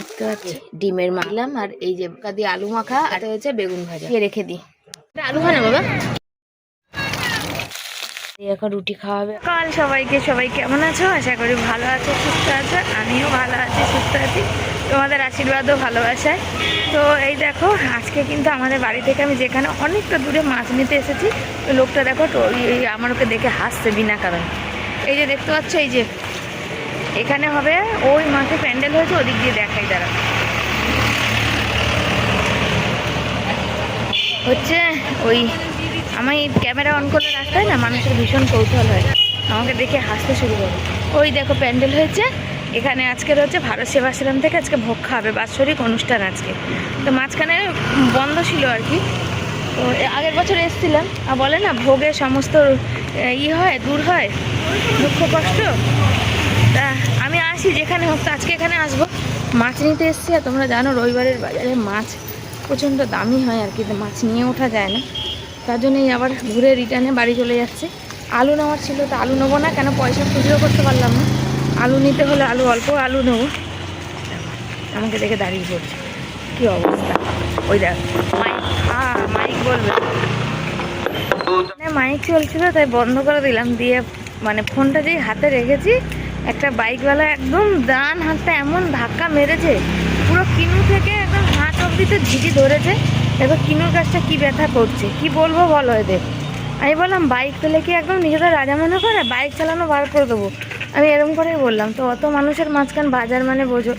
দেখতে পাচ্ছি? ডিমের মাখলাম আর এই যে দিয়ে আলু মাখা, আর হয়েছে বেগুন ভাজা। রেখে দিই। আলু খানা বাবা? এখন রুটি খাওয়াবে। কাল সবাইকে, সবাই কেমন আছো? আশা করি ভালো আছো, সুস্থ আছো। আমিও ভালো আছি, সুস্থ আছি। তোমাদের আশীর্বাদও, ভালোবাসায়। তো এই দেখো, আজকে কিন্তু আমাদের বাড়ি থেকে আমি যেখানে অনেকটা দূরে মাছ নিতে এসেছি, ওই লোকটা দেখো তো ওকে দেখে হাসছে বিনা কারণে। এই যে দেখতে পাচ্ছ, এই যে এখানে হবে, ওই মাঠে প্যান্ডেল হয়েছে, ওদিক দিয়ে দেখাই দাঁড়া। হচ্ছে ওই আমি ক্যামেরা অন করে রাখতাই না, মানুষের ভীষণ কৌতূহল হয়। আমাকে দেখে হাসতে শুরু করে। ওই দেখো, প্যান্ডেল হয়েছে। এখানে আজকের হচ্ছে ভারত সেবাশ্রম থেকে আজকে ভোগ খাওয়াবে বাৎসরিক অনুষ্ঠান আজকে। তো মাঝখানে বন্ধ ছিল আর কি। তো আগের বছর এসেছিলাম। আর বলে না, ভোগে সমস্ত ই হয় দূর হয়, দুঃখ কষ্ট। তা আসি যেখানে হোক আজকে এখানে আসব। মাছ নিতে এসছি, আর তোমরা জানো রবিবারের বাজারে মাছ প্রচণ্ড দামি হয় আর কি মাছ নিয়ে ওঠা যায় না। তার জন্যই আবার ঘুরে রিটার্নে বাড়ি চলে যাচ্ছে। আলু নেওয়ার ছিল, তো আলু নেব না, কেন পয়সা খুচরো করতে পারলাম না। আলু নিতে হলে আলু, অল্প আলু নেব। আমাকে দেখে দাঁড়িয়ে পড়ছে। কী অবস্থা? ওই দেখ, মাইক হ্যাঁ মাইক বলবে। মানে মাইক চলছিল, তাই বন্ধ করে দিলাম, দিয়ে মানে ফোনটা যেই হাতে রেখেছি একটা বাইকওয়ালা একদম ডান হাতটা এমন ধাক্কা মেরেছে, পুরো কিনু থেকে একদম হাত অবধিতে ঝিঝি ধরেছে। এবার কিনুর কাছটা কি ব্যথা করছে, কি বলব বলো এদের। আমি বললাম, বাইক পেলে কি একদম নিজেদের রাজা মনে করে, বাইক চালানো বার করে দেবো। আমি এরকম করেই বললাম, তো অত মানুষের মাঝখান বাজার মানে বোঝো,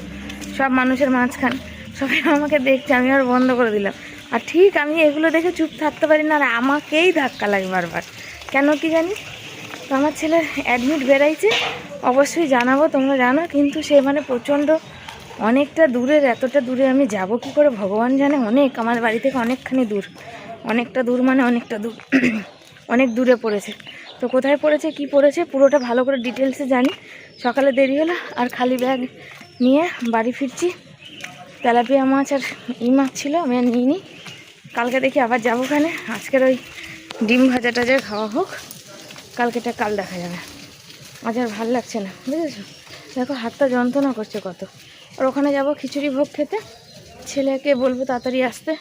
সব মানুষের মাঝখান, সবাই আমাকে দেখছে, আমি আর বন্ধ করে দিলাম। আর ঠিক আমি এগুলো দেখে চুপ থাকতে পারি না, আর আমাকেই ধাক্কা লাগে বারবার। কেন কি জানি? তো আমার ছেলের অ্যাডমিট বেরাইছে, অবশ্যই জানাব, তোমরা জানো, কিন্তু সে মানে প্রচণ্ড অনেকটা দূরের, এতটা দূরে আমি যাব কি করে? ভগবান জানে, অনেক, আমার বাড়ি থেকে অনেকখানি দূর, অনেকটা দূর মানে অনেকটা দূর, অনেক দূরে পড়েছে। তো কোথায় পড়েছে, কি পড়েছে, পুরোটা ভালো করে ডিটেলসে জানি। সকালে দেরি হলো, আর খালি ব্যাগ নিয়ে বাড়ি ফিরছি। তেলাপিয়া মাছ আর ই মাছ ছিল, আমি আর নিইনি। কালকে দেখি আবার যাব ওখানে। আজকের ওই ডিম ভাজা টাজা খাওয়া হোক। কালকেটা কাল দেখা যাবে। আজ আর ভালো লাগছে না, বুঝেছ? দেখো হাতটা যন্ত্রণা করছে কত। আর ওখানে যাব খিচুড়ি ভোগ খেতে। ছেলেকে বলব তাড়াতাড়ি আসতে।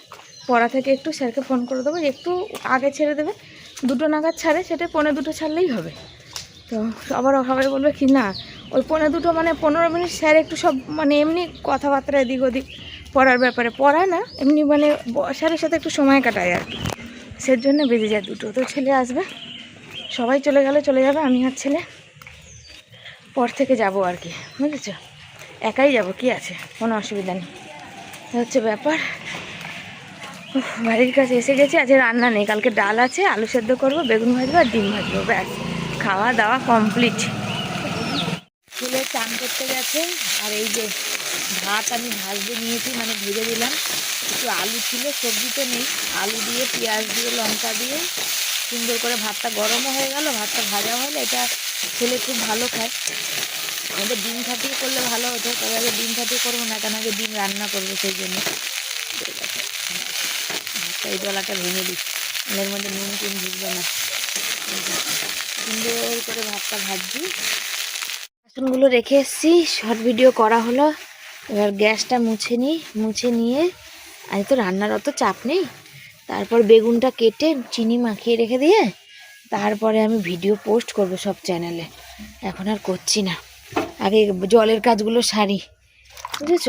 পড়া থেকে একটু স্যারকে ফোন করে দেবো, একটু আগে ছেড়ে দেবে। দুটো নাগাদ ছাড়ে, সেটা পনেরো দুটো ছাড়লেই হবে। তো আবার সবাই বলবে কি, না, ওই পনেরো দুটো মানে পনেরো মিনিট স্যার একটু সব মানে এমনি কথাবার্তা এদিক ওদিক পড়ার ব্যাপারে। পড়া না, এমনি মানে স্যারের সাথে একটু সময় কাটায় আর কি। সের জন্য বেজে যায় দুটো। তো ছেলে আসবে। সবাই চলে গেলে, চলে যাবে, আমি আর ছেলে। পর থেকে যাব আর কি, বুঝেছ? একাই যাব, কি আছে? কোনো অসুবিধা নেই। হচ্ছে ব্যাপার। বাড়ির কাছে এসে গেছি আজ রান্না নেই। কালকে ডাল আছে, আলু সেদ্ধ করব, বেগুন ভাজবো আর ডিম ভাজবো, ব্যাস। খাওয়া দাওয়া কমপ্লিট। ছেলে চান করতে গেছে, আর এই যে ভাত আমি ভাজতে নিয়েছি মানে ভেজে দিলাম। একটু আলু ছিল, সবজি তো নেই। আলু দিয়ে, পেঁয়াজ দিয়ে, লঙ্কা দিয়ে সুন্দর করে ভাতটা গরমও হয়ে গেল, ভাতটা ভাজা হলে, এটা ছেলে খুব ভালো খায়। আমাদের ডিম ফাটিয়ে করলে ভালো হতো, তবে আগে ডিম ফাটিয়ে করব না, কেন আগে ডিম রান্না করব সেই জন্য। এই ডলাটা ভেঙে দিই, এর মধ্যে নুন টুন ঢুকবে না। সুন্দর করে ভাতটা ভাজছি। বাসনগুলো রেখে এসেছি, শর্ট ভিডিও করা হলো। এবার গ্যাসটা মুছে নিই, মুছে নিয়ে, আজ তো রান্নার অত চাপ নেই। তারপর বেগুনটা কেটে চিনি মাখিয়ে রেখে দিয়ে তারপরে আমি ভিডিও পোস্ট করব সব চ্যানেলে। এখন আর করছি না। আগে জলের কাজগুলো সারি। বুঝেছ?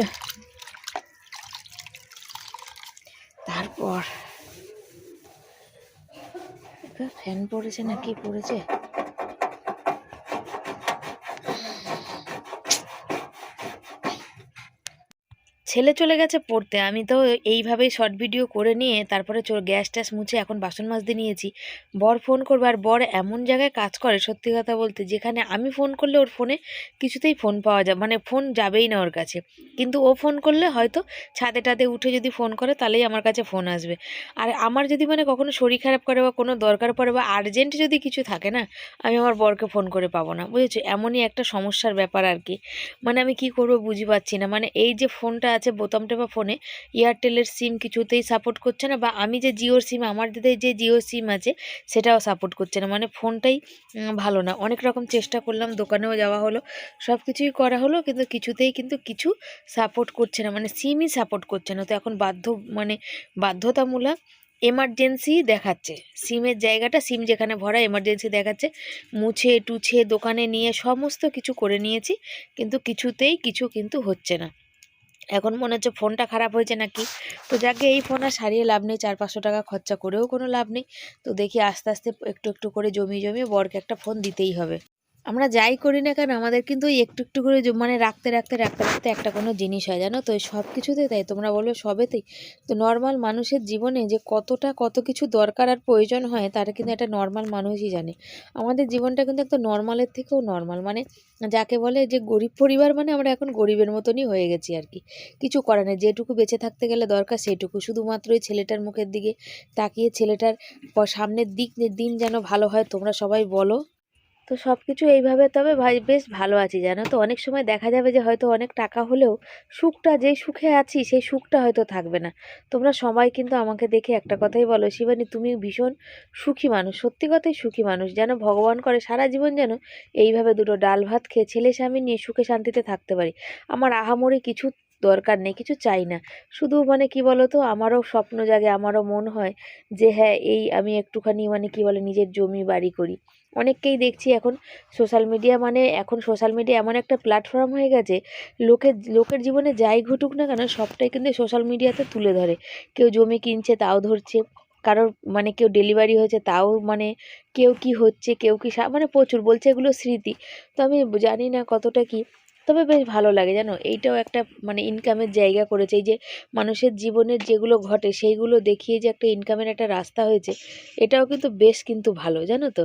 তারপর। ফ্যান পড়েছে না কি পড়েছে? ছেলে চলে গেছে পড়তে। আমি তো এইভাবেই শর্ট ভিডিও করে নিয়ে তারপরে গ্যাস ট্যাস মুছে এখন বাসন মাজতে নিয়েছি। বর ফোন করবে আর বর এমন জায়গায় কাজ করে সত্যি কথা বলতে যেখানে আমি ফোন করলে ওর ফোনে কিছুতেই ফোন পাওয়া যায় মানে ফোন যাবেই না ওর কাছে। কিন্তু ও ফোন করলে হয়তো ছাদে টাদে উঠে যদি ফোন করে তাহলেই আমার কাছে ফোন আসবে। আর আমার যদি মানে কখনো শরীর খারাপ করে বা কোনো দরকার পড়ে বা আর্জেন্ট যদি কিছু থাকে না, আমি আমার বরকে ফোন করে পাবো না, বুঝেছ? এমনই একটা সমস্যার ব্যাপার আর কি। মানে আমি কি করব বুঝি পাচ্ছি না। মানে এই যে ফোনটা আছে বোতাম টেপা ফোনে, এয়ারটেলের সিম কিছুতেই সাপোর্ট করছে না বা আমি যে জিওর সিম, আমার দিদি যে জিও সিম আছে, সেটাও সাপোর্ট করছে না। মানে ফোনটাই ভালো না। অনেক রকম চেষ্টা করলাম, দোকানেও যাওয়া হলো সব কিছুই করা হলো, কিন্তু কিছুতেই কিন্তু কিছু সাপোর্ট করছে না। মানে সিমই সাপোর্ট করছে না। তো এখন বাধ্য মানে বাধ্যতামূলক এমার্জেন্সি দেখাচ্ছে। সিমের জায়গাটা, সিম যেখানে ভরা এমার্জেন্সি দেখাচ্ছে। মুছে, টুছে, দোকানে নিয়ে, সমস্ত কিছু করে নিয়েছি, কিন্তু কিছুতেই কিছু কিন্তু হচ্ছে না। এখন মনে হচ্ছে ফোনটা খারাপ হয়েছে নাকি? তো যাকে এই ফোন আর সারিয়ে লাভ নেই, চার পাঁচশো টাকা খরচা করেও কোনো লাভ নেই। তো দেখি আস্তে আস্তে একটু একটু করে জমিয়ে জমিয়ে বরকে একটা ফোন দিতেই হবে। আমরা যাই করি না কেন, আমাদের কিন্তু একটু একটু করে মানে রাখতে রাখতে রাখতে রাখতে একটা কোনো জিনিস হয়, জানো তো? সব কিছুতেই তাই, তোমরা বলো সবেতেই। তো নর্মাল মানুষের জীবনে যে কতটা কত কিছু দরকার আর প্রয়োজন হয়, তারা কিন্তু একটা নর্মাল মানুষই জানে। আমাদের জীবনটা কিন্তু একটা নর্মালের থেকেও নর্মাল মানে যাকে বলে যে গরিব পরিবার মানে আমরা এখন গরিবের মতনই হয়ে গেছি আর কি। কিছু করে না যেটুকু বেঁচে থাকতে গেলে দরকার সেটুকু। শুধুমাত্র ওই ছেলেটার মুখের দিকে তাকিয়ে ছেলেটার সামনের দিক দিন যেন ভালো হয়, তোমরা সবাই বলো। তো সব কিছু এইভাবে, তবে ভাই বেশ ভালো আছি, জানো তো? অনেক সময় দেখা যাবে যে হয়তো অনেক টাকা হলেও সুখটা, যেই সুখে আছি, সেই সুখটা হয়তো থাকবে না। তোমরা সবাই কিন্তু আমাকে দেখে একটা কথাই বলো, শিবানী, তুমি ভীষণ সুখী মানুষ, সত্যি কথাই সুখী মানুষ। যেন ভগবান করে সারা জীবন যেন এইভাবে দুটো ডাল ভাত খেয়ে ছেলে স্বামী নিয়ে সুখে শান্তিতে থাকতে পারি। আমার আহামরি কিছু দরকার নেই, কিছু চাই না। শুধু মানে কি বলো তো আমারও স্বপ্ন জাগে, আমারও মন হয় যে হ্যাঁ এই আমি একটুখানি মানে কি বলে, নিজের জমি বাড়ি করি। অনেককেই দেখছি এখন সোশ্যাল মিডিয়া মানে এখন সোশ্যাল মিডিয়া এমন একটা প্ল্যাটফর্ম হয়ে গেছে, লোকের লোকের জীবনে যাই ঘটুক না কেন সবটাই কিন্তু সোশ্যাল মিডিয়াতে তুলে ধরে। কেউ জমি কিনছে তাও ধরছে, কারোর মানে কেউ ডেলিভারি হয়েছে তাও মানে কেউ কি হচ্ছে, কেউ কি মানে প্রচুর বলছে এগুলো স্মৃতি। তো আমি জানি না কতটা কি তবে বেশ ভালো লাগে, জানো? এইটাও একটা মানে ইনকামের জায়গা করেছে। এই যে মানুষের জীবনের যেগুলো ঘটে, সেইগুলো দেখিয়ে যে একটা ইনকামের একটা রাস্তা হয়েছে, এটাও কিন্তু বেশ কিন্তু ভালো, জানো তো?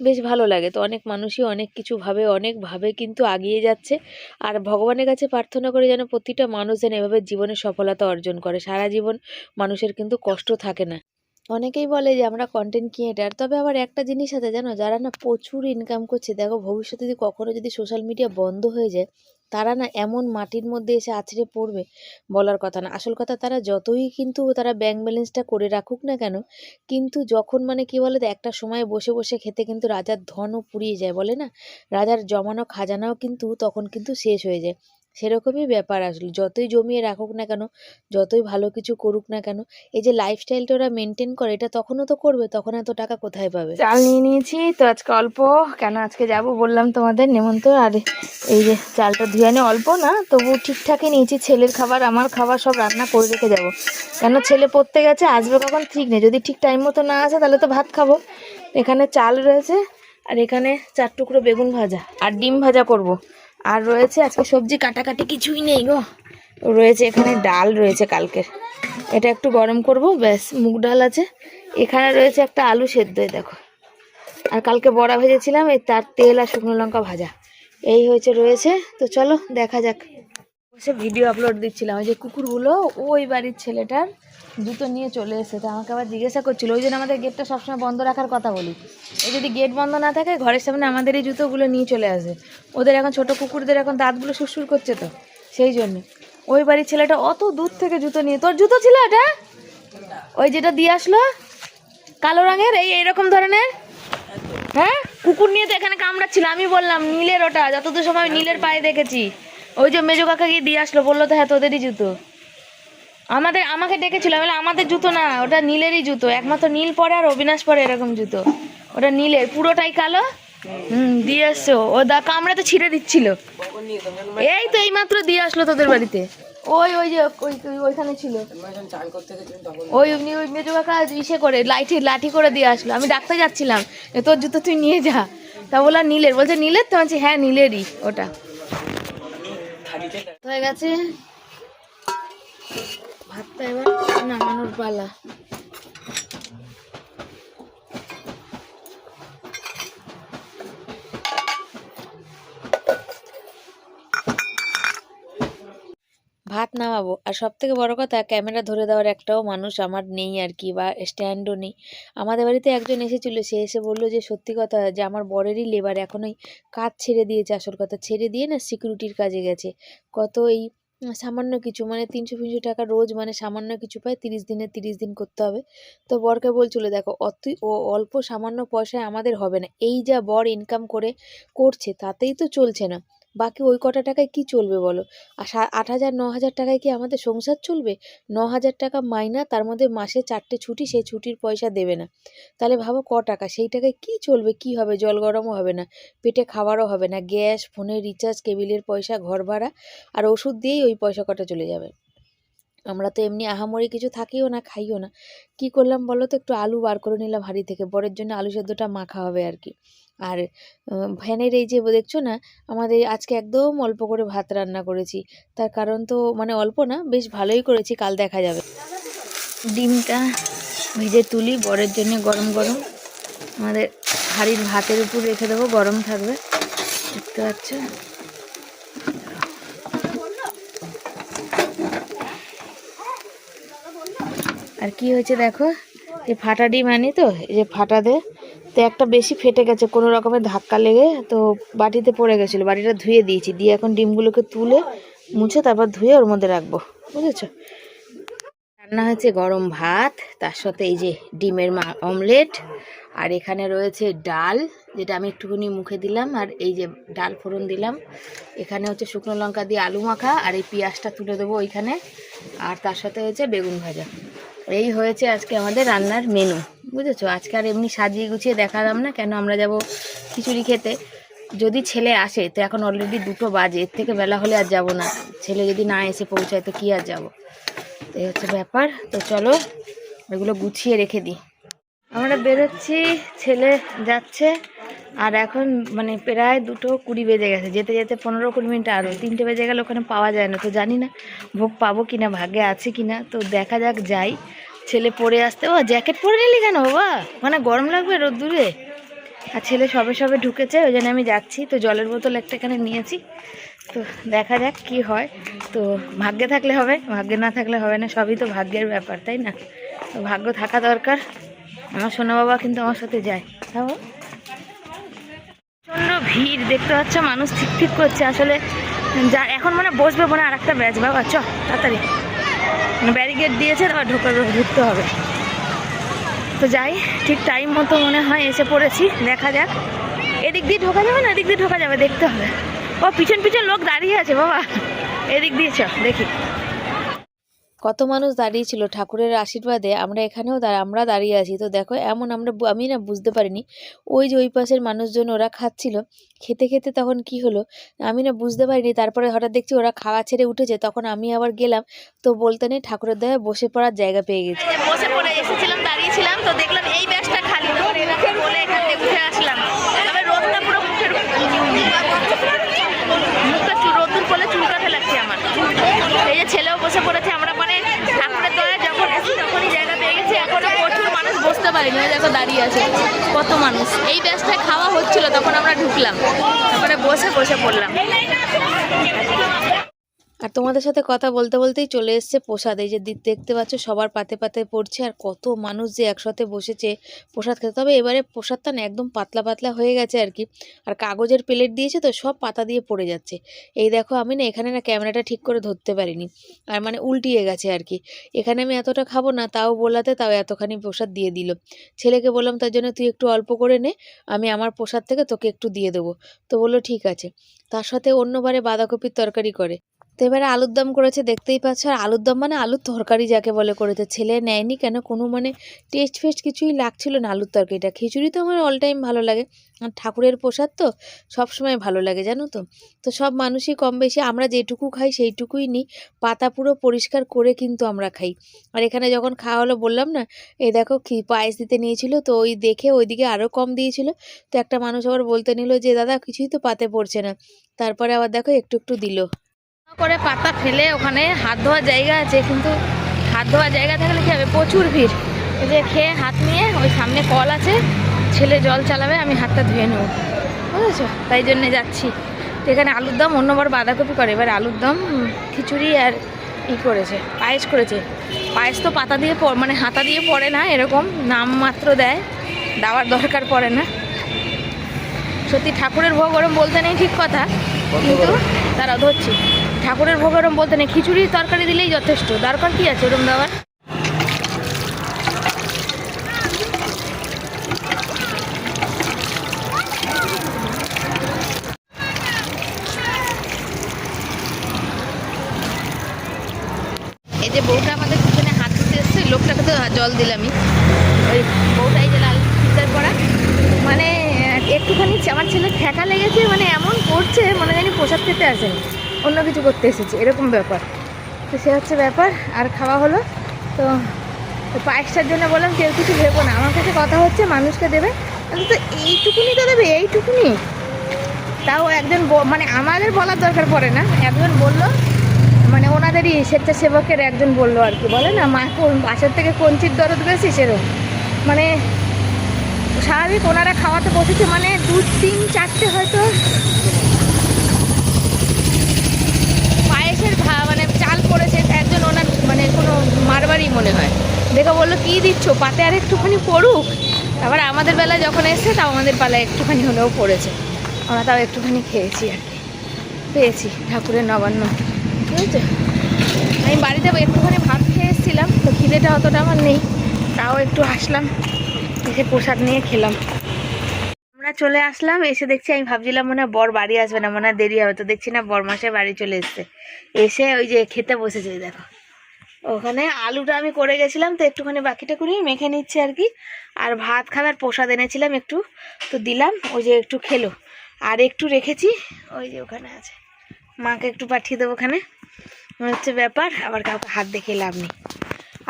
বেশ ভালো লাগে। তো অনেক মানুষই অনেক কিছু ভাবে অনেকভাবে কিন্তু আগিয়ে যাচ্ছে। আর ভগবানের কাছে প্রার্থনা করে যেন প্রতিটা মানুষ যেন এভাবে জীবনে সফলতা অর্জন করে। সারা জীবন মানুষের কিন্তু কষ্ট থাকে না। অনেকেই বলে যে, আমরা কন্টেন্ট ক্রিয়েটার তবে আবার একটা জিনিস আছে জানো? যারা না প্রচুর ইনকাম করছে, দেখো ভবিষ্যতে যদি কখনো যদি সোশ্যাল মিডিয়া বন্ধ হয়ে যায়, তারা না এমন মাটির মধ্যে এসে আছড়ে পড়বে বলার কথা না। আসল কথা তারা যতই কিন্তু তারা ব্যাংক ব্যালেন্সটা করে রাখুক না কেন, কিন্তু যখন মানে কি বলে একটা সময় বসে বসে খেতে কিন্তু রাজার ধনও পুড়িয়ে যায়, বলে না? রাজার জমানো খাজানাও কিন্তু তখন কিন্তু শেষ হয়ে যায়। সেরকমই ব্যাপার আসলে। যতই জমিয়ে রাখুক না কেন, যতই ভালো কিছু করুক না কেন, এই যে লাইফস্টাইলটা ওরা মেনটেন করে, এটা তখনও তো করবে, তখন এত টাকা কোথায় পাবে? চাল নিয়ে নিয়েছি, তো আজকে অল্প, কেন আজকে যাব বললাম তোমাদের নেমন্তন্ন আর এই যে চালটা ধুয়ে আনে, অল্প না, তবু ঠিকঠাকই নিয়েছি, ছেলের খাবার, আমার খাবার সব রান্না করে রেখে যাব। কেন ছেলে পড়তে গেছে, আসবে কখন ঠিক নেই, যদি ঠিক টাইম মতো না আসে, তাহলে তো ভাত খাব। এখানে চাল রয়েছে, আর এখানে চার টুকরো বেগুন ভাজা, আর ডিম ভাজা করব। আর রয়েছে আজকে সবজি কাটাকাটি কিছুই নেই গো। রয়েছে এখানে ডাল রয়েছে কালকের এটা একটু গরম করব, ব্যাস, মুগ ডাল আছে। এখানে রয়েছে একটা আলু সেদ্ধই দেখো। আর কালকে বড়া ভেজেছিলাম, এই তার তেল আর শুকনো লঙ্কা ভাজা। এই হয়েছে, রয়েছে। তো চলো, দেখা যাক। বসে ভিডিও আপলোড দিচ্ছিলাম। ওই যে কুকুরগুলো, ওই বাড়ির ছেলেটার জুতো নিয়ে চলে এসে তো আমাকে আবার জিজ্ঞাসা করছিল, ওই জন্য আমাদের গেটটা সবসময় বন্ধ রাখার কথা বলি। এই যদি গেট বন্ধ না থাকে, ঘরের সামনে আমাদের এই জুতোগুলো নিয়ে চলে আসে। ওদের এখন ছোট কুকুরদের এখন দাঁতগুলো সুরসুর করছে তো, সেই জন্য। ওই বাড়ির ছেলেটা অত দূর থেকে জুতো নিয়ে, তোর জুতো ছিল এটা? ওই যেটা দিয়ে আসলো? কালো রঙের, এই এইরকম ধরনের? হ্যাঁ? কুকুর নিয়ে তো এখানে কামড়াচ্ছিল, আমি বললাম, নীলের ওটা, যতদূর সময় নীলের পায়ে দেখেছি। ওই যে মেজো কাকা গিয়ে দিয়ে আসলো বলল তো হ্যাঁ তোদেরই জুতো। আমাদের আমাকে ডেকেছিল বললাম, আমাদের জুতো না ওটা নীলেরই জুতো একমাত্র নীল পরে আর অবিনাশ পরে এরকম জুতো ওটা নীলের পুরোটাই কালো। হুম দিয়ে আসছো ও দা কামড়া তো ছিঁড়ে দিচ্ছিল। এই তো এইমাত্র দিয়ে আসলো তোদের বাড়িতে। ওই ওই যে ওই ওই- ওইখানে ছিল। ওই ওই মেজো কাকা ইসে করে লাঠি লাঠি করে দিয়ে আসলো। আমি ডাকতে যাচ্ছিলাম তোর জুতো তুই নিয়ে যা। তা বললাম নীলের। বলছে নীলের? তো বলছি হ্যাঁ নীলেরই ওটা। হয়ে গেছে। ভাতটা এবার নামানোর পালা। ভাত নামাবো। আর সব থেকে বড় কথা, ক্যামেরা ধরে দেওয়ার একটাও মানুষ আমার নেই আর কি বা স্ট্যান্ডও নেই। আমাদের বাড়িতে একজন এসেছিল, সে এসে বলল যে, সত্যি কথা যে, আমার বরেরই লেবার এখন ওই কাজ ছেড়ে দিয়েছে আসল কথা। ছেড়ে দিয়ে না সিকিউরিটির কাজে গেছে। কত এই সামান্য কিছু মানে তিনশো তিনশো টাকা রোজ মানে সামান্য কিছু পায়, তিরিশ দিনে তিরিশ দিন করতে হবে। তো বরকে বলছিল, দেখো, অতি ও অল্প সামান্য পয়সায় আমাদের হবে না। এই যা বর ইনকাম করে করছে, তাতেই তো চলছে না। বাকি ওই কটা টাকায় কি চলবে বলো? আট হাজার, ন হাজার টাকায় কি আমাদের সংসার চলবে? ন হাজার টাকা মাইনা, তার মধ্যে মাসে চারটে ছুটি, সেই ছুটির পয়সা দেবে না। তাহলে ভাবো ক টাকা? সেই টাকায় কি চলবে? কি হবে? জল গরমও হবে না, পেটে খাবারও হবে না, গ্যাস ফোনের রিচার্জ, কেবিলের পয়সা, ঘর ভাড়া, আর ওষুধ দিয়েই ওই পয়সা কটা চলে যাবে। আমরা তো এমনি আহামরি কিছু থাকিও না, খাইও না। কি করলাম বলো তো? একটু আলু বার করে নিলাম হাঁড়ি থেকে, বরের জন্য আলু সেদ্ধটা মাখা হবে আর কি। আর ভ্যানের এই যে দেখছ না? আমাদের আজকে একদম অল্প করে ভাত রান্না করেছি। তার কারণ তো মানে অল্প না, বেশ ভালোই করেছি, কাল দেখা যাবে। ডিমটা ভেজে তুলি, বরের জন্য গরম গরম। আমাদের হাঁড়ির ভাতের উপর রেখে দেবো, গরম থাকবে। দেখতে পাচ্ছ? আর কি হয়েছে দেখো? এই ফাটা ডিম আনি তো, এই যে ফাটা দে। তো একটা বেশি ফেটে গেছে, কোনো রকমের ধাক্কা লেগে তো বাটিতে পড়ে গেছিল। বাটিটা ধুয়ে দিয়েছি, দিয়ে এখন ডিমগুলোকে তুলে মুছে তারপর ধুয়ে ওর মধ্যে রাখব, বুঝেছ? রান্না হয়েছে গরম ভাত, তার সাথে এই যে ডিমের মা, অমলেট, আর এখানে রয়েছে ডাল, যেটা আমি একটুখানি মুখে দিলাম, আর এই যে ডাল ফোড়ন দিলাম। এখানে হচ্ছে শুকনো লঙ্কা দিয়ে আলু মাখা, আর এই পেঁয়াজটা তুলে দেবো ওইখানে, আর তার সাথে হয়েছে বেগুন ভাজা। এই হয়েছে আজকে আমাদের রান্নার মেনু বুঝেছ? আজকে আর এমনি সাজিয়ে গুছিয়ে দেখালাম না কেন আমরা যাব খিচুড়ি খেতে। যদি ছেলে আসে, তো এখন অলরেডি দুটো বাজে, এর থেকে বেলা হলে আর যাব না। ছেলে যদি না এসে পৌঁছায়, তো কী আর যাব? তো এই হচ্ছে ব্যাপার। তো চলো, এগুলো গুছিয়ে রেখে দিই। আমরা বেরোচ্ছি, ছেলে যাচ্ছে, আর এখন মানে প্রায় দুটো কুড়ি বেজে গেছে। যেতে যেতে পনেরো কুড়ি মিনিট আরও তিনটে বেজে গেলে ওখানে পাওয়া যায় না, তো জানি না ভোগ পাবো কি না ভাগ্যে আছে কি না তো দেখা যাক, যাই। ছেলে পরে আসতে, ও জ্যাকেট পরে নিলি কেন বাবা? মানে গরম লাগবে রোদ্দুরে। আর ছেলে সবে সবে ঢুকেছে, ওই জন্য আমি যাচ্ছি। তো জলের বোতল একটা এখানে নিয়েছি। তো দেখা যাক কি হয়। তো ভাগ্যে থাকলে হবে, ভাগ্যে না থাকলে হবে না, সবই তো ভাগ্যের ব্যাপার, তাই না? তো ভাগ্য থাকা দরকার। আমার সোনা বাবা কিন্তু আমার সাথে যায়। হ্যাঁ বাবা? প্রচণ্ড ভিড়, দেখতে পাচ্ছ মানুষ ঠিক ঠিক করছে। আসলে যা, এখন মানে বসবে মনে আর একটা ব্যাচ বাবা, চ, তাড়াতাড়ি। ব্যারিকেড দিয়েছে তারপর ঢোকা ঢুকতে হবে। তো যাই, ঠিক টাইম মতো মনে হয় এসে পড়েছি, দেখা যাক। এদিক দিয়ে ঢোকা যাবে না? এদিক দিয়ে ঢোকা যাবে, দেখতে হবে। ও পিছন পিছন লোক দাঁড়িয়ে আছে, বাবা। এদিক দিয়ে চ দেখি। কত মানুষ দাঁড়িয়ে ছিল ঠাকুরের আশীর্বাদে, আমরা এখানেও আমরা দাঁড়িয়ে আছি। তো দেখো, এমন আমরা আমি না বুঝতে পারিনি। ওই যে ওই পাশের মানুষজন ওরা খাচ্ছিল, খেতে খেতে তখন কি হলো আমি না বুঝতে পারিনি। তারপরে হঠাৎ দেখছি ওরা খাওয়া ছেড়ে উঠেছে, তখন আমি আবার গেলাম, তো বলতে নেই ঠাকুরের দয়া বসে পড়ার জায়গা পেয়ে গেছি। বসে পড়ে এসেছিলাম দাঁড়িয়েছিলাম তো দেখলাম এই ব্যাসটা খালি। বলে আসলাম। ছেলেও বসে পড়েছে আমরা মানে ঠাকুরের দয়া যখন এসেছি তখনই জায়গা পেয়ে গেছি এখনও প্রচুর মানুষ বসতে পারিনি, ওই দেখো দাঁড়িয়ে আছে। কত মানুষ। এই ব্যাসটায় খাওয়া হচ্ছিল, তখন আমরা ঢুকলাম। তারপরে বসে বসে পড়লাম। আর তোমাদের সাথে কথা বলতে বলতেই চলে এসছে প্রসাদ। এই যে দেখতে পাচ্ছ সবার পাতে পাতে পড়ছে আর কত মানুষ যে একসাথে বসেছে প্রসাদ খেতে। তবে এবারে প্রসাদটা না একদম পাতলা পাতলা হয়ে গেছে আর কি। আর কাগজের প্লেট দিয়েছে তো সব পাতা দিয়ে পড়ে যাচ্ছে। এই দেখো আমি না এখানে না ক্যামেরাটা ঠিক করে ধরতে পারিনি। আর মানে উল্টিয়ে গেছে আর কি। এখানে আমি এতটা খাব না, তাও বলাতে, তাও এতখানি প্রসাদ দিয়ে দিল। ছেলেকে বললাম, তার জন্য তুই একটু অল্প করে নে, আমি আমার প্রসাদ থেকে তোকে একটু দিয়ে দেবো। তো বলল, ঠিক আছে। তার সাথে অন্যবারে বাঁধাকপির তরকারি করে। তো এবারে আলুর দম করেছে, দেখতেই পাচ্ছ। আর আলুর দম মানে আলুর তরকারি যাকে বলে করেছে। ছেলে নেয়নি কেন? কোনো মানে টেস্ট ফেস্ট কিছুই লাগছিল না আলুর তরকারিটা। খিচুড়ি তো আমার অল টাইম ভালো লাগে। আর ঠাকুরের প্রসাদ তো সব সময় ভালো লাগে, জানো তো? তো সব মানুষই কম বেশি আমরা যেটুকু খাই সেইটুকুই নিই। পাতা পুরো পরিষ্কার করে কিন্তু আমরা খাই। আর এখানে যখন খাওয়া হলো বললাম না এই দেখো কি পায়েস দিতে নিয়েছিল, তো ওই দেখে ওইদিকে আরও কম দিয়েছিল। তো একটা মানুষ আবার বলতে নিল যে, দাদা কিছুই তো পাতে পড়ছে না। তারপরে আবার দেখো একটু একটু দিল। করে পাতা ফেলে ওখানে হাত ধোয়ার জায়গা আছে কিন্তু হাত ধোয়ার জায়গা থাকলে কি হবে? প্রচুর ভিড়। যে খেয়ে হাত নিয়ে ওই সামনে কল আছে ছেলে জল চালাবে আমি হাতটা ধুয়ে নেব। বুঝেছ? তাই জন্যে যাচ্ছি। তো এখানে আলুর দম অন্যবার বাঁধাকপি করে। এবার আলুর দম খিচুড়ি আর ই করেছে পায়েস করেছে। পায়েস তো পাতা দিয়ে মানে হাতা দিয়ে পড়ে না এরকম নাম মাত্র দেয়। দেওয়ার দরকার পড়ে না। সত্যি ঠাকুরের ভোগ ওরম বলতে নেই ঠিক কথা কিন্তু তারা ধরছি। ঠাকুরের ভোগ ওরম বলতে নেই খিচুড়ি তরকারি দিলেই যথেষ্ট। দরকার কি আছে ওরম দেওয়ার? এই যে বউটা আমাদের পিছনে হাত দিতে এসছে, লোকটাকে তো জল দিলামই। ওই বউটাই যে লাল ফিল্টার করা মানে একটুখানি আমার ছেলে ঠেকা লেগেছে মানে এমন করছে, মনে জানি প্রসাদ খেতে আসেনি। অন্য কিছু করতে এসেছে, এরকম ব্যাপার। তো সে হচ্ছে ব্যাপার, আর খাওয়া হলো। তো পায়েসটার জন্য বললাম, কেউ কিছু ভেবো না। আমার কাছে কথা হচ্ছে, মানুষকে দেবে। তো এইটুকুনি তো দেবে, এইটুকুনি? তাও একজন মানে আমাদের বলার দরকার পড়ে না। একজন বলল মানে ওনাদেরই স্বেচ্ছাসেবকের একজন বলল আর কি, বলে না, মা, কোন, বাসার থেকে কঞ্চির দরদ বেশি সেরকম? মানে স্বাভাবিক, ওনারা খাওয়াতে বসেছে মানে দু তিন চারটে হয়তো পায়েসের ভা মানে চাল পড়েছে একজন ওনার মানে কোনো মারবারই মনে হয় দেখে বলল কী দিচ্ছ? পাতে আর একটুখানি পড়ুক? তারপর আমাদের বেলায় যখন এসছে, তাও আমাদের পালায় একটুখানি হলেও পড়েছে। আমরা তাও একটুখানি খেয়েছি আর কি। পেয়েছি, ঠাকুরের নবান্ন। বুঝেছ? আমি বাড়িতে একটুখানি ভাত খেয়ে এসেছিলাম, তো খিদেটা অতটা আমার নেই। তাও একটু আসলাম, এসে প্রসাদ নিয়ে খেলাম। আমরা চলে আসলাম, এসে দেখছি আমি ভাবছিলাম মনে বর বাড়ি আসবে না, মনে দেরি হবে। তো দেখছি না বর মাসে বাড়ি চলে এসছে। এসে ওই যে খেতে বসেছে দেখো। ওখানে আলুটা আমি করে গেছিলাম, তো একটুখানি বাকিটা করে মেখে নিচ্ছি আর কি। আর ভাত খাবার, প্রসাদ এনেছিলাম একটু, তো দিলাম, ওই যে একটু খেলো। আর একটু রেখেছি, ওই যে ওখানে আছে। মাকে একটু পাঠিয়ে দেবো ওখানে। হচ্ছে ব্যাপার, আবার কাউকে হাত দেখে লাভ নেই।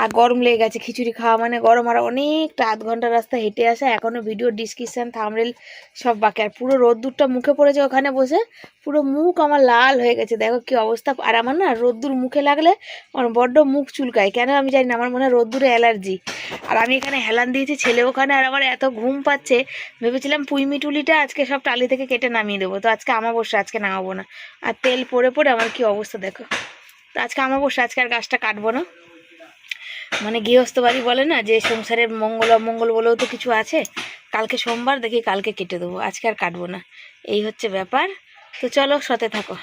আর গরম লেগে গেছে, খিচুড়ি খাওয়া মানে গরম। আর অনেকটা আধ ঘণ্টা রাস্তা হেঁটে আসা এখনও ভিডিও ডিসক্রিপশান থামরেল সব বাকি। আর পুরো রোদ্দুরটা মুখে পড়েছে ওখানে বসে, পুরো মুখ আমার লাল হয়ে গেছে। দেখো কি অবস্থা। আর আমার না রোদ্দুর মুখে লাগলে আমার বড্ড মুখ চুলকায়। কেন আমি জানি না, আমার মনে হয় রোদ্দুরে অ্যালার্জি। আর আমি এখানে হেলান দিয়েছি ছেলে ওখানে, আর আমার এত ঘুম পাচ্ছে। ভেবেছিলাম পুঁই মিটুলিটা আজকে সব টালি থেকে কেটে নামিয়ে দেবো। তো আজকে আমার আমাবস্যা, আজকে নামাবো না। আর তেল পড়ে পড়ে আমার কি অবস্থা দেখো। তো আজকে আমার আমাবস্যা, আজকে আর গাছটা কাটবো না। মানে গৃহস্থ বাড়ি বলে না যে সংসারের মঙ্গল অমঙ্গল বলেও তো কিছু আছে? কালকে সোমবার, দেখি কালকে কেটে দেবো, আজকে আর কাটবো না। এই হচ্ছে ব্যাপার। তো চলো সতে থাকো।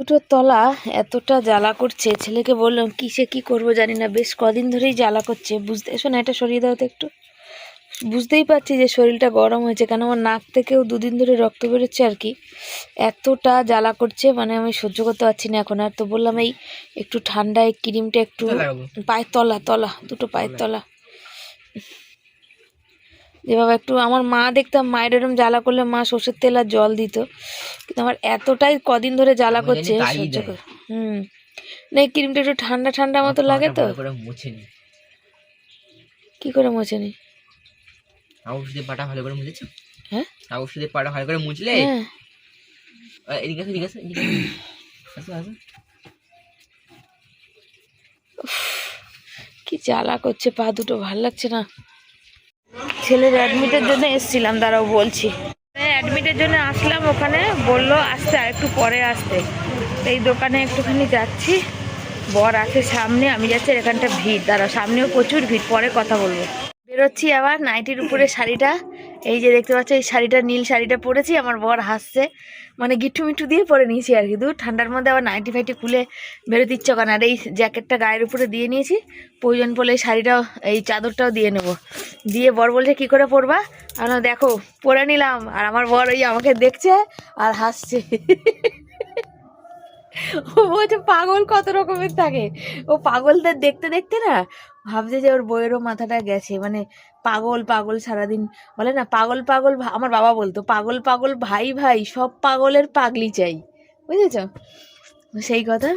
দুটো তলা এতটা জ্বালা করছে, ছেলেকে বললাম, কিসে কি করব জানি না, বেশ কদিন ধরেই জ্বালা করছে, বুঝতে শোনা এটা সরিয়ে দাও তো একটু। বুঝতেই পারছি যে শরীরটা গরম হয়েছে কেন আমার নাক থেকেও দুদিন ধরে রক্ত বেরোচ্ছে আর কি। এতটা জ্বালা করছে মানে আমি সহ্য করতে পারছি না এখন। আর তো বললাম এই একটু ঠান্ডা এই ক্রিমটা একটু পায়ের তলা তলা দুটো পায়ের তলা। যে যেভাবে একটু আমার মা দেখতাম মায়ের এরম জ্বালা করলে মা সর্ষের তেল আর জল দিত। কিন্তু আমার এতটাই কদিন ধরে জ্বালা করছে সহ্য। কর হুম। না এই ক্রিমটা একটু ঠান্ডা ঠান্ডা মতো লাগে তো? ভালো করে মুছে নি? করে পাটা ভালো করে মুছেছো? হ্যাঁ? ওষুধের পাটা ভালো করে মুছলে? হ্যাঁ। এদিকে আসো এদিকে আসো এদিকে আসো। আসো কি জ্বালা করছে পা দুটো ভালো লাগছে না। ছেলের অ্যাডমিটের জন্য এসছিলাম দাঁড়াও বলছি। অ্যাডমিটের জন্য আসলাম ওখানে বলল আসতে আর একটু পরে আসতে। এই দোকানে একটুখানি যাচ্ছি বর আছে সামনে আমি যাচ্ছি এখানটা ভিড়। দাঁড়াও সামনেও প্রচুর ভিড় পরে কথা বলব। বেরোচ্ছি আবার নাইটির উপরে শাড়িটা। এই যে দেখতে পাচ্ছ এই শাড়িটা নীল শাড়িটা পরেছি আমার বর হাসছে। মানে গিট্টু মিট্টু দিয়ে পরে নিয়েছি আর কি। দূর ঠান্ডার মধ্যে আবার নাইটি ফাইটি খুলে বেরোতে ইচ্ছে করে আর এই জ্যাকেটটা গায়ের উপরে দিয়ে নিয়েছি। প্রয়োজন পড়লে এই শাড়িটাও এই চাদরটাও দিয়ে নেব। দিয়ে বর বলছে কী করে পরবা? আমি বললাম, দেখো পরে নিলাম। আর আমার বর ওই আমাকে দেখছে আর হাসছে। ও বলছে পাগল কত রকমের থাকে। ও পাগলদের দেখতে দেখতে না ভাবছে যে ওর বইয়েরও মাথাটা গেছে মানে পাগল পাগল সারাদিন, বলে না, পাগল পাগল আমার বাবা বলতো, পাগল পাগল ভাই ভাই, সব পাগলের পাগলি চাই, বুঝেছ? সেই কথা।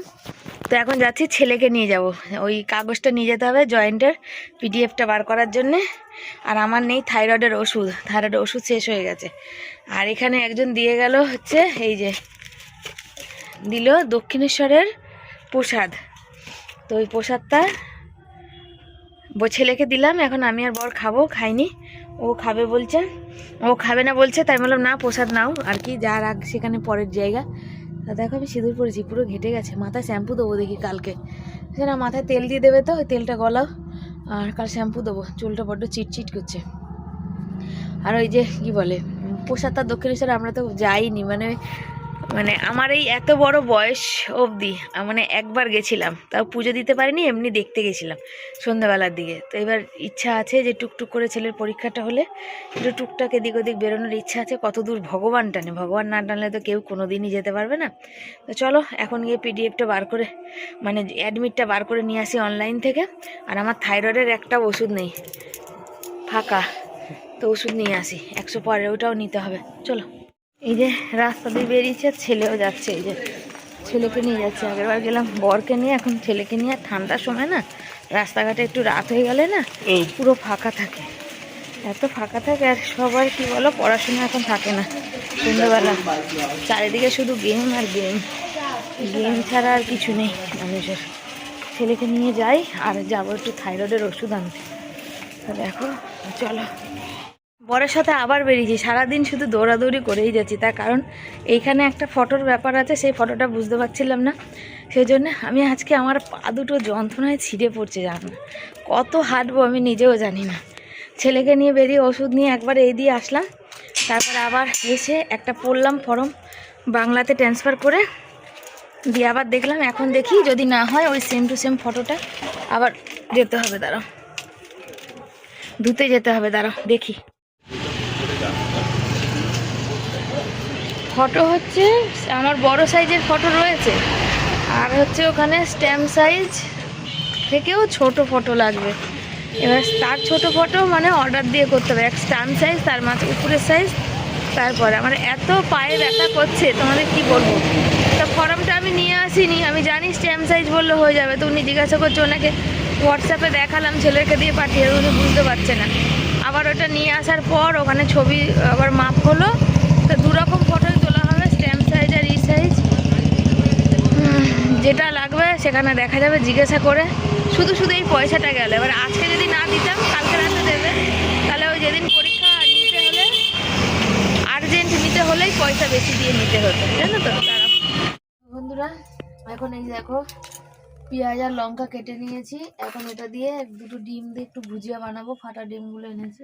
তো এখন যাচ্ছি ছেলেকে নিয়ে যাব, ওই কাগজটা নিয়ে যেতে হবে জয়েন্টের পিডিএফটা বার করার জন্যে, আর আমার নেই থাইরয়েডের ওষুধ থাইরয়েডের ওষুধ শেষ হয়ে গেছে। আর এখানে একজন দিয়ে গেল হচ্ছে, এই যে, দিল দক্ষিণেশ্বরের প্রসাদ। তো ওই প্রসাদটা ছেলেকে দিলাম, এখন আমি আর বর খাব, খাইনি। ও খাবে বলছে। ও খাবে না বলছে, তাই বললাম, না, প্রসাদ নাও। আর কি, যা রাখ, সেখানে পরের জায়গা। তা দেখো, আমি সিঁদুর পরেছি, পুরো ঘেটে গেছে। মাথায় শ্যাম্পু দেবো দেখি কালকে। না, মাথায় তেল দিয়ে দেবে তো, ওই তেলটা গলাও। আর কাল শ্যাম্পু দেবো, চুলটা বড্ড চিটচিট করছে। আর ওই যে, কি বলে প্রসাদটা দক্ষিণেশ্বরে আমরা তো যাইনি মানে মানে আমার এই এত বড় বয়স অবধি মানে একবার গেছিলাম, তাও পুজো দিতে পারিনি, এমনি দেখতে গেছিলাম সন্ধ্যাবেলার দিকে। তো এবার ইচ্ছা আছে যে টুকটুক করে ছেলের পরীক্ষাটা হলে, একটু টুকটাক এদিক ওদিক বেরোনোর ইচ্ছা আছে, কত দূর ভগবান টানে, ভগবান না টানলে তো কেউ কোনো দিনই যেতে পারবে না। তো চলো, এখন গিয়ে পিডিএফটা বার করে মানে অ্যাডমিটটা বার করে নিয়ে আসি অনলাইন থেকে। আর আমার থাইরয়েডের একটা ওষুধ নেই, ফাঁকা, তো ওষুধ নিয়ে আসি, একশো পরে ওটাও নিতে হবে, চলো। এই যে রাস্তা দিয়ে বেরিয়েছে ছেলেও যাচ্ছে এই যে ছেলেকে নিয়ে যাচ্ছে। আগেরবার গেলাম বরকে নিয়ে এখন ছেলেকে নিয়ে আর ঠান্ডার সময় না রাস্তাঘাটে একটু রাত হয়ে গেলে না পুরো ফাঁকা থাকে। এত ফাঁকা থাকে আর সবার কি বলো পড়াশোনা এখন থাকে না। সন্ধ্যাবেলা চারিদিকে শুধু গেম আর গেম গেম ছাড়া আর কিছু নেই মানুষের। ছেলেকে নিয়ে যাই আর যাব একটু থাইরয়েডের ওষুধ আনতে। দেখো চলো। বরের সাথে আবার বেরিয়েছি। সারাদিন শুধু দৌড়াদৌড়ি করেই যাচ্ছি। তার কারণ এইখানে একটা ফটোর ব্যাপার আছে, সেই ফটোটা বুঝতে পারছিলাম না। সেই জন্য আমি আজকে আমার পা দুটো যন্ত্রণায় ছিঁড়ে পড়ছে, জানো না। কত হাঁটবো আমি নিজেও জানি না। ছেলেকে নিয়ে বেরিয়ে ওষুধ নিয়ে একবার এই দিয়ে আসলাম। তারপর আবার এসে একটা পড়লাম ফর্ম বাংলাতে ট্রান্সফার করে। দিয়ে আবার দেখলাম, এখন দেখি যদি না হয় ওই সেম টু সেম ফটোটা আবার যেতে হবে, দাঁড়াও। ধুতে যেতে হবে, দাঁড়াও, দেখি। ফটো হচ্ছে, আমার বড় সাইজের ফটো রয়েছে। আর হচ্ছে ওখানে স্ট্যাম্প সাইজ থেকেও ছোট ফটো লাগবে। এবার তার ছোট ফটো মানে অর্ডার দিয়ে করতে হবে। এক স্ট্যাম্প সাইজ তার মাঝে উপরের সাইজ তারপরে আমার এত পায়ে ব্যথা করছে, তোমাদের কি বলব? তা ফর্মটা আমি নিয়ে আসিনি। আমি জানি স্ট্যাম্প সাইজ বললে হয়ে যাবে। তো উনি জিজ্ঞাসা করছে ওনাকে হোয়াটসঅ্যাপে দেখালাম, ছেলেকে দিয়ে পাঠিয়ে, উনি বুঝতে পারছে না। আবার ওটা নিয়ে আসার পর ওখানে ছবি আবার মাপ হলো তা দু রকম ফটোই তোলা হবে স্ট্যাম্প সাইজ আর ই সাইজ যেটা লাগবে সেখানে দেখা যাবে, জিজ্ঞাসা করে। শুধু শুধু এই পয়সাটা গেল। এবার আজকে যদি না দিতাম, কালকে রাতে দেবে। তাহলে ওই যেদিন পরীক্ষা নিতে হলে আর্জেন্ট নিতে হলেই পয়সা বেশি দিয়ে নিতে হতো। জানো তো? বন্ধুরা, এখন এই দেখো, পেঁয়াজ আর লঙ্কা কেটে নিয়েছি। এখন এটা দিয়ে দুটো ডিম দিয়ে একটু ভুজিয়া বানাবো। ফাটা ডিমগুলো এনেছে।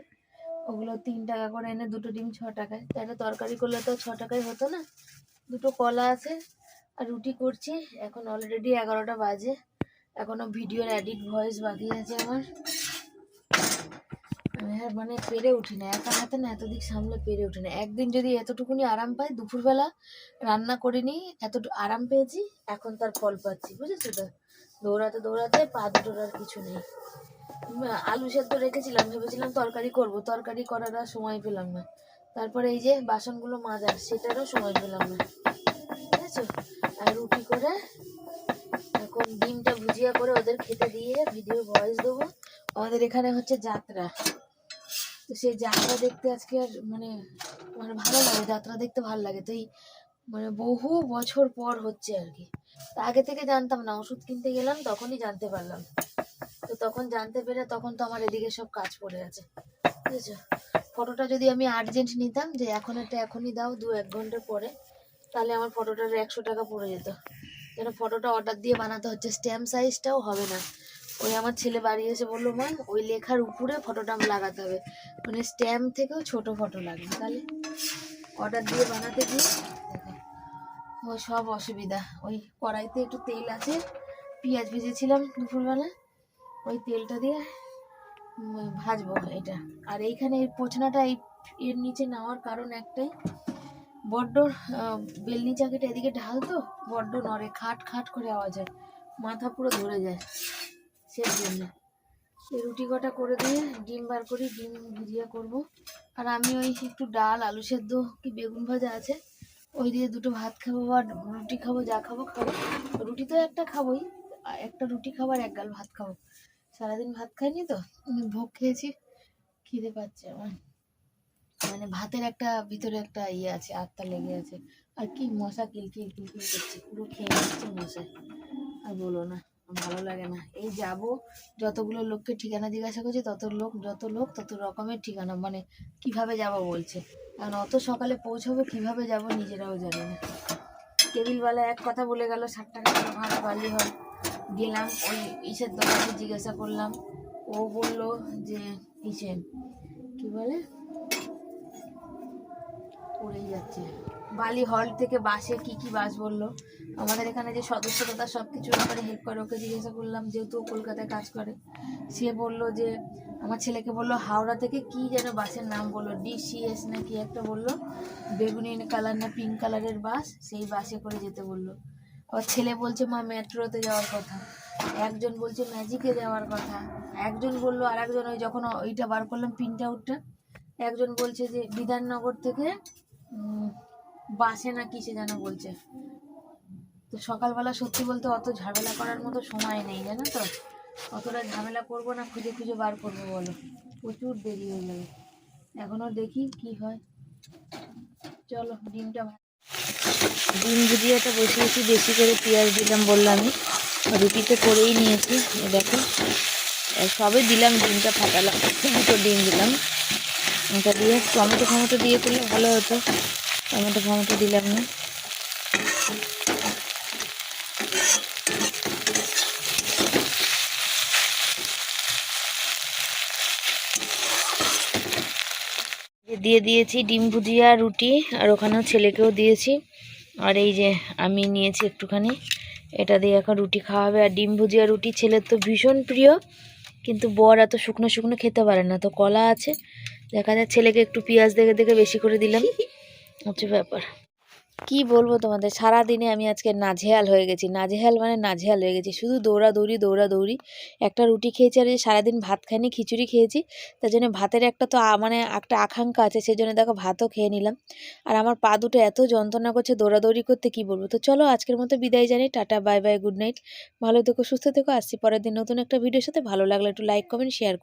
ওগুলো তিন টাকা করে এনে দুটো ডিম, ছ টাকায়। তাহলে তরকারি করলে তো ছ টাকায় হতো না? দুটো কলা আছে। রুটি করছি। এখন অলরেডি এগারোটা বাজে। এখনও ভিডিওর এডিট ভয়েস বাকি আছে আমার। আমি আর মানে পেরে উঠি না। একা হাতে না এত দিক সামলে পেরে উঠি না। একদিন যদি এতটুকুনি আরাম পাই, দুপুরবেলা রান্না করিনি এতটুকু আরাম পেয়েছি, এখন তার ফল পাচ্ছি। বুঝেছ তো? দৌড়াতে দৌড়াতে পা দুটোর আর কিছু নেই। আলু সেদ্ধ রেখেছিলাম, ভেবেছিলাম তরকারি করব। তরকারি করার আর সময় পেলাম না। তারপরে এই যে বাসনগুলো মাজার, সেটারও সময় পেলাম না। বুঝেছ? আর রুটি করে এখন ডিমটা ভুজিয়া করে ওদের খেতে দিয়ে ভিডিও ভয়েস দেবো। আমাদের এখানে হচ্ছে যাত্রা। তো সেই যাত্রা দেখতে আজকে আর মানে মানে ভালো লাগে, যাত্রা দেখতে ভালো লাগে। তো এই মানে বহু বছর পর হচ্ছে আর কি। তা আগে থেকে জানতাম না, ওষুধ কিনতে গেলাম তখনই জানতে পারলাম। তো তখন জানতে পেরে তখন তো আমার এদিকে সব কাজ পড়ে আছে। বুঝেছ? ফটোটা যদি আমি আর্জেন্ট নিতাম যে এখন একটা এখনই দাও দু এক ঘণ্টা পরে। তাহলে আমার ফটোটার একশো টাকা পড়ে যেত। যেন ফটোটা অর্ডার দিয়ে বানাতে হচ্ছে। স্ট্যাম্প সাইজটাও হবে না। ওই আমার ছেলে বাড়ি এসে বলল, মা, ওই লেখার উপরে ফটোটা লাগাতে হবে। মানে স্ট্যাম্প থেকেও ছোট ফটো লাগবে। তাহলে অর্ডার দিয়ে বানাতে গিয়ে ও সব অসুবিধা। ওই কড়াইতে একটু তেল আছে। পেঁয়াজ ভেজেছিলাম দুপুরবেলা। ওই তেলটা দিয়ে ভাজবো এটা। আর এইখানে এই পোছনাটা এই এর নিচে নেওয়ার কারণ একটাই বড্ড বেলনি চাকিটা এদিকে ঢাল তো, বড্ড নড়ে, খাট খাট করে আওয়াজ হয়। মাথা পুরো ধরে যায় সেই জন্য। রুটি কটা করে দিয়ে ডিম বার করি, ডিম ভুজিয়া করব। আর আমি ওই একটু ডাল, আলু সেদ্ধ, কি বেগুন ভাজা আছে, ওই দিয়ে দুটো ভাত খাব বা রুটি খাব, যা খাব খাব। রুটি তো একটা খাবোই আর একটা রুটি খাব আর এক গাল ভাত খাব। সারাদিন ভাত খাইনি তো ভোগ খেয়েছি, খিদে পাচ্ছে আমার। মানে ভাতের একটা ভিতরে একটা ইয়ে আছে আত্মা লেগে আছে। আর কি মশা কিলকিল কিলকিল করছে পুরো খেয়ে নিচ্ছে মশা। আর বলো না ভালো লাগে না। এই যাব যতগুলো লোককে ঠিকানা জিজ্ঞাসা করছে তত লোক যত লোক তত রকমের ঠিকানা। মানে কীভাবে যাব বলছে। কারণ অত সকালে পৌঁছাবো কীভাবে যাব নিজেরাও জানি না। টেবিলওয়ালা এক কথা বলে গেল ষাট টাকা করে ভাড়া বালি হয়। গেলাম ওই ইসের দোকানে জিজ্ঞাসা করলাম। ও বলল যে ইসে কি বলে? পড়েই যাচ্ছে। বালি হল থেকে বাসে কি কি বাস বলল? আমাদের এখানে যে সদস্যতা সব কিছুর ব্যাপারে হেল্প করে, ওকে জিজ্ঞাসা করলাম, যেহেতু কলকাতায় কাজ করে। সে বলল যে, আমার ছেলেকে বলল, হাওড়া থেকে কি যেন বাসের নাম বলল? ডিসিএস না কি একটা বলল? বেগুনি কালার না পিঙ্ক কালারের বাস সেই বাসে করে যেতে বলল। আবার ছেলে বলছে, মা, মেট্রোতে যাওয়ার কথা। একজন বলছে ম্যাজিকে যাওয়ার কথা। একজন বলল আর একজন ওই যখন ওইটা বার করলাম প্রিন্ট আউটটা একজন বলছে যে, বিধাননগর থেকে বাসে না কিসে যেন বলছে। তো সকালবেলা সত্যি বলতে অত ঝামেলা করার মতো সময় নেই, জানো তো? অতটা ঝামেলা করব না, খুঁজে খুঁজে বার করব, বলো। প্রচুর দেরি হয়ে যাবে। এখনও দেখি কি হয়। চলো, ডিমটা ডিম ভুজিয়াটা বসিয়েছি, বেশি করে পেঁয়াজ দিলাম বললামই রুটিতে করেই নিয়েছি দেখো। সবে দিলাম, ডিমটা ফাটালাম, দুটো ডিম দিলাম। এটা দিয়ে টমেটো ফমেটো দিয়ে করলে ভালো হতো। টমেটো ফমেটো দিলাম না। দিয়ে দিয়েছি ডিম ভুজিয়া, রুটি, আর ওখানেও ছেলেকেও দিয়েছি। আর এই যে আমি নিয়েছি একটুখানি। এটা দিয়ে এখন রুটি খাওয়াবে আর ডিম ভুজিয়া, রুটি ছেলের তো ভীষণ প্রিয়। কিন্তু বর এত শুকনো শুকনো খেতে পারে না। তো কলা আছে। দেখা যায় ছেলেকে একটু পেঁয়াজ দেখে দেখে বেশি করে দিলাম। হচ্ছে ব্যাপার। কি বলব তোমাদের? সারা দিনে আমি আজকে নাজেহাল হয়ে গেছি। নাজেহাল মানে নাজেহাল হয়ে গেছি। শুধু দৌড়াদৌড়ি দৌড়াদৌড়ি। একটা রুটি খেয়েছি আর সারাদিন ভাত খাইনি খিচুড়ি খেয়েছি। তার জন্য ভাতের একটা তো মানে একটা আকাঙ্ক্ষা আছে সেই জন্য দেখো ভাতও খেয়ে নিলাম। আর আমার পা দুটো এত যন্ত্রণা করছে দৌড়াদৌড়ি করতে কি বলব? তো চলো আজকের মতো বিদায় জানি tata bye bye good night. ভালো থেকো সুস্থ থেকো। আসছি পরের দিন নতুন একটা ভিডিওর সাথে। ভালো লাগলে একটু লাইক কমেন্ট শেয়ার